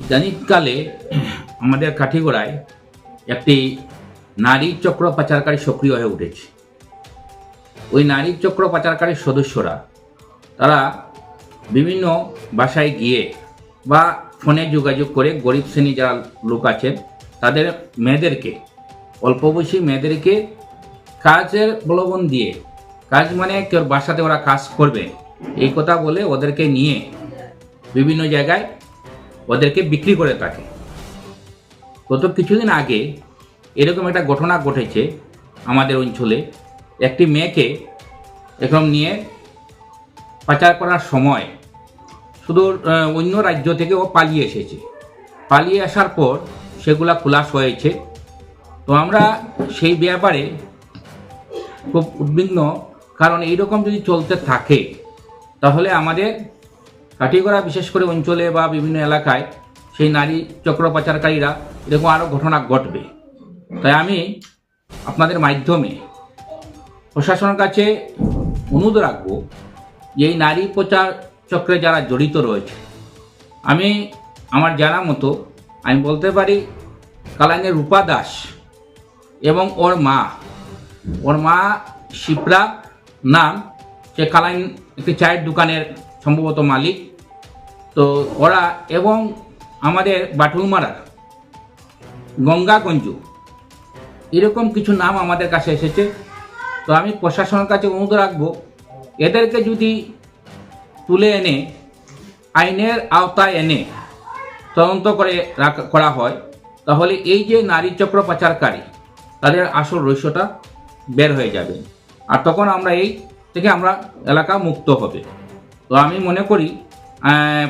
ইদানিংকালে আমাদের কাঠিগোড়ায় একটি নারী চক্র পাচারকারী সক্রিয় হয়ে উঠেছে। ওই নারী চক্র পাচারকারীর সদস্যরা, তারা বিভিন্ন বাসায় গিয়ে বা ফোনে যোগাযোগ করে গরিব শ্রেণি যারা লোক আছেন তাদের মেয়েদেরকে, অল্প বয়সী মেয়েদেরকে কাজের প্রলোভন দিয়ে, কাজ মানে কেউ বাসাতে ওরা কাজ করবে, এই কথা বলে ওদেরকে নিয়ে বিভিন্ন জায়গায় ওদেরকে বিক্রি করে থাকে। গত কিছুদিন আগে এরকম একটা ঘটনা ঘটেছে আমাদের অঞ্চলে। একটি মেয়েকে এরকম নিয়ে পাচার করার সময় শুধু অন্য রাজ্য থেকে ও পালিয়ে এসেছে। পালিয়ে আসার পর সেগুলা খুলাস হয়েছে। তো আমরা সেই ব্যাপারে খুব উদ্বিগ্ন, কারণ এইরকম যদি চলতে থাকে, তাহলে আমাদের কাটিগড়া বিশেষ করে অঞ্চলে বা বিভিন্ন এলাকায় সেই নারী চক্র পাচারকারীরা এরকম আরও ঘটনা ঘটবে। তাই আমি আপনাদের মাধ্যমে প্রশাসনের কাছে অনুরোধ রাখব যে এই নারী প্রচার চক্রে যারা জড়িত রয়েছে, আমি আমার জানা মতো আমি বলতে পারি কালাইনের রূপা দাস এবং ওর মা ওর মা শিপ্রা নাম, সে কালাইন একটি চায়ের দোকানের সম্ভবত মালিক। তো ওরা এবং আমাদের বাটুলমারার গঙ্গাগঞ্জ এরকম কিছু নাম আমাদের কাছে এসেছে। তো আমি প্রশাসনের কাছে অনুরোধ রাখব, এদেরকে যদি তুলে এনে, আইনের আওতায় এনে তদন্ত করে করা হয়, তাহলে এই যে নারী চক্র পাচারকারী, তাদের আসল রহস্যটা বের হয়ে যাবে। আর তখন আমরা এই থেকে আমরা এলাকা মুক্ত হবে। তো আমি মনে করি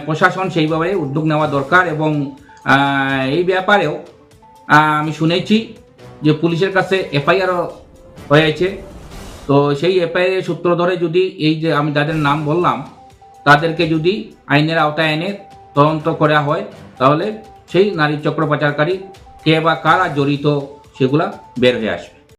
প্রশাসন সেইভাবে উদ্যোগ নেওয়া দরকার এবং এই ব্যাপারেও আমি শুনেছি যে পুলিশের কাছে এফআইআরও হয়েছে। তো সেই এফআইআর সূত্র ধরে যদি এই যে আমি যাদের নাম বললাম, তাদেরকে যদি আইনের আওতায় এনে তদন্ত করা হয়, তাহলে সেই নারী চক্র পাচারকারী কে বা কারা জড়িত সেগুলা বের হয়ে আসবে।